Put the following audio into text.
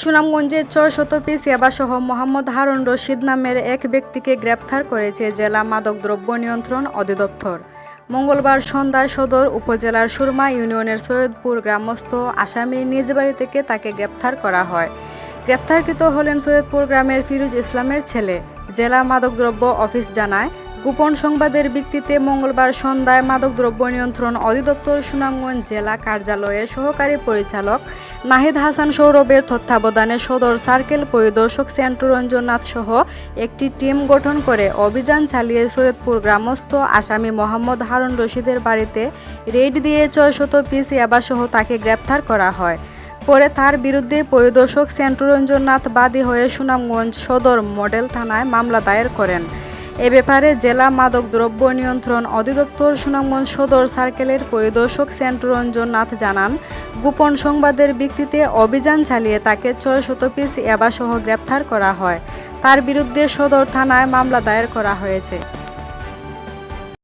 সুনামগঞ্জে ছয় শত পিস ইয়াবাসহ মোহাম্মদ হারুন রশিদ নামের এক ব্যক্তিকে গ্রেপ্তার করেছে জেলা মাদকদ্রব্য নিয়ন্ত্রণ অধিদপ্তর। মঙ্গলবার সন্ধ্যায় সদর উপজেলার সুরমা ইউনিয়নের সৈয়দপুর গ্রামস্থ আসামির নিজ বাড়ি থেকে তাকে গ্রেপ্তার করা হয়। গ্রেপ্তারকৃত হলেন সৈয়দপুর গ্রামের ফিরুজ ইসলামের ছেলে। জেলা মাদকদ্রব্য অফিস জানায় গোপন সংবাদের ভিত্তিতে মঙ্গলবার সন্ধ্যায় মাদকদ্রব্য নিয়ন্ত্রণ অধিদপ্তর সুনামগঞ্জ জেলা কার্যালয়ের সহকারী পরিচালক নাহিদ হাসান সৌরভের তত্ত্বাবধানে সদর সার্কেল পরিদর্শক সেন্টুরঞ্জননাথ সহ একটি টিম গঠন করে অভিযান চালিয়ে সৈয়দপুর গ্রামস্থ আসামি মোহাম্মদ হারুন রশিদের বাড়িতে রেড দিয়ে ছয় শত পিস ইয়াবাসহ তাকে গ্রেপ্তার করা হয়। পরে তার বিরুদ্ধে পরিদর্শক সেন্টুরঞ্জননাথ বাদী হয়ে সুনামগঞ্জ সদর মডেল থানায় মামলা দায়ের করেন। এ ব্যাপারে জেলা মাদক দ্রব্য নিয়ন্ত্রণ অধিদপ্তর সুনামগঞ্জ সদর সার্কেলের পরিদর্শক সেন্টুরঞ্জন নাথ জানান, গোপন সংবাদের ভিত্তিতে অভিযান চালিয়ে তাকে ছয় শত পিস এবাসহ গ্রেপ্তার করা হয়। তার বিরুদ্ধে সদর থানায় মামলা দায়ের করা হয়েছে।